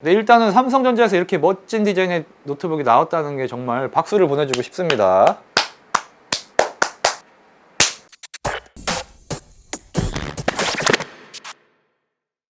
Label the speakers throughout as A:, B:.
A: 네, 일단은 삼성전자에서 이렇게 멋진 디자인의 노트북이 나왔다는 게 정말 박수를 보내주고 싶습니다.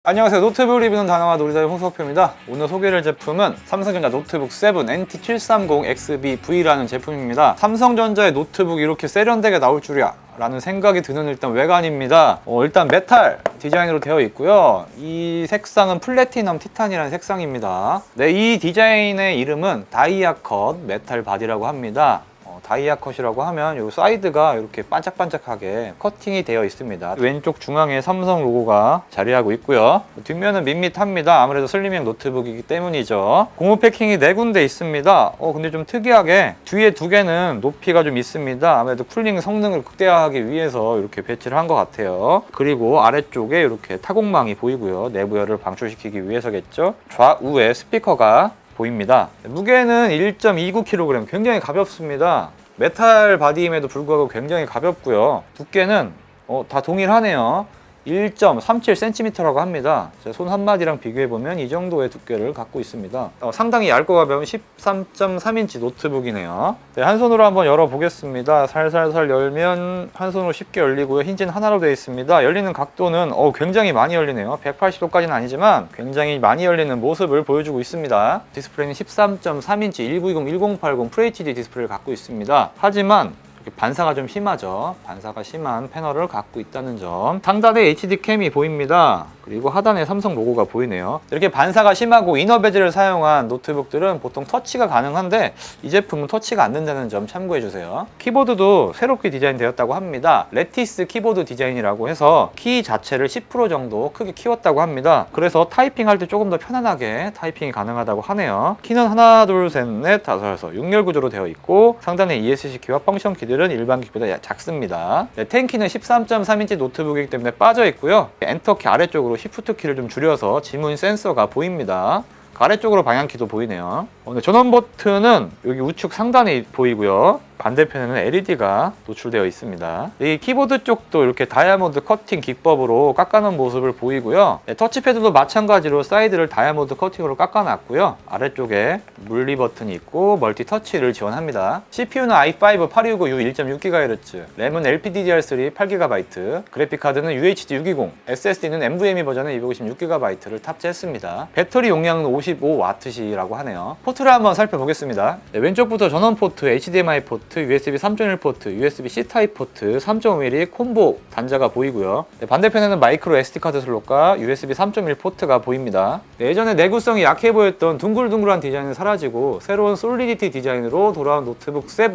A: 안녕하세요. 노트북 리뷰는 다나와 놀이자의 홍석표입니다. 오늘 소개할 제품은 삼성전자 노트북 7 NT730XB-V라는 제품입니다. 삼성전자의 노트북이 이렇게 세련되게 나올 줄이야 라는 생각이 드는 일단 외관입니다. 어, 일단 메탈 디자인으로 되어 있고요. 이 색상은 플래티넘 티탄이라는 색상입니다. 네, 이 디자인의 이름은 다이아컷 메탈 바디라고 합니다. 어, 다이아 컷이라고 하면 이 사이드가 이렇게 반짝반짝하게 커팅이 되어 있습니다. 왼쪽 중앙에 삼성 로고가 자리하고 있고요. 뒷면은 밋밋합니다. 아무래도 슬리밍 노트북이기 때문이죠. 고무 패킹이 네 군데 있습니다. 어 근데 좀 특이하게 뒤에 두 개는 높이가 좀 있습니다. 아무래도 쿨링 성능을 극대화하기 위해서 이렇게 배치를 한 것 같아요. 그리고 아래쪽에 이렇게 타공망이 보이고요. 내부 열을 방출시키기 위해서겠죠. 좌우에 스피커가 보입니다. 무게는 1.29kg, 굉장히 가볍습니다. 메탈 바디임에도 불구하고 굉장히 가볍고요. 두께는 어, 다 동일하네요. 1.37cm라고 합니다. 손 한 마디랑 비교해보면 이 정도의 두께를 갖고 있습니다. 어, 상당히 얇고 가벼운 13.3인치 노트북이네요. 네, 한 손으로 한번 열어보겠습니다. 살살살 열면 한 손으로 쉽게 열리고요. 힌지는 하나로 되어 있습니다. 열리는 각도는 어, 굉장히 많이 열리네요. 180도까지는 아니지만 굉장히 많이 열리는 모습을 보여주고 있습니다. 디스플레이는 13.3인치 1920, 1080 FHD 디스플레이를 갖고 있습니다. 하지만 반사가 좀 심하죠. 반사가 심한 패널을 갖고 있다는 점. 상단에 HD 캠이 보입니다. 그리고 하단에 삼성 로고가 보이네요. 이렇게 반사가 심하고 이너 베젤을 사용한 노트북들은 보통 터치가 가능한데 이 제품은 터치가 안 된다는 점 참고해 주세요. 키보드도 새롭게 디자인되었다고 합니다. 레티스 키보드 디자인이라고 해서 키 자체를 10% 정도 크게 키웠다고 합니다. 그래서 타이핑할 때 조금 더 편안하게 타이핑이 가능하다고 하네요. 키는 하나, 둘, 셋, 넷, 다섯, 여섯, 6열 구조로 되어 있고 상단에 ESC 키와 펑션 키들은 일반 키보다 작습니다. 네, 10키는 13.3인치 노트북이기 때문에 빠져 있고요. 엔터키 아래쪽으로 시프트 키를 좀 줄여서 지문 센서가 보입니다. 그 아래쪽으로 방향키도 보이네요. 어, 네, 전원 버튼은 여기 우측 상단에 보이고요. 반대편에는 LED가 노출되어 있습니다. 이 키보드 쪽도 이렇게 다이아몬드 커팅 기법으로 깎아놓은 모습을 보이고요. 네, 터치패드도 마찬가지로 사이드를 다이아몬드 커팅으로 깎아놨고요. 아래쪽에 물리 버튼이 있고 멀티 터치를 지원합니다. CPU는 i5 8265U 1.6GHz, 램은 LPDDR3 8GB, 그래픽 카드는 UHD 620, SSD는 NVMe 버전의 256GB를 탑재했습니다. 배터리 용량은 55W시라고 하네요. 포트를 한번 살펴보겠습니다. 네, 왼쪽부터 전원 포트, HDMI 포트, USB 3.1 포트, USB-C 타입 포트, 3.5mm 콤보 단자가 보이고요. 네, 반대편에는 마이크로 SD 카드 슬롯과 USB 3.1 포트가 보입니다. 네, 예전에 내구성이 약해 보였던 둥글둥글한 디자인은 사라지고 새로운 솔리디티 디자인으로 돌아온 노트북 7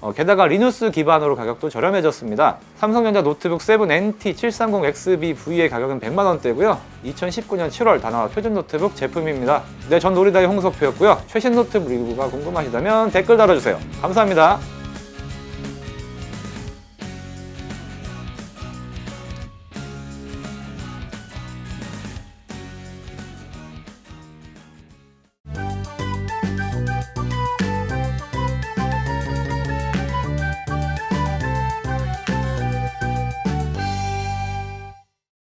A: 어, 게다가 리누스 기반으로 가격도 저렴해졌습니다. 삼성전자 노트북 7 NT730XB-V의 가격은 100만 원대고요. 2019년 7월 다나와 표준 노트북 제품입니다. 네, 전 놀이다의 홍석표였고요. 최신 노트북 리뷰가 궁금하시다면 댓글 달아주세요. 감사합니다.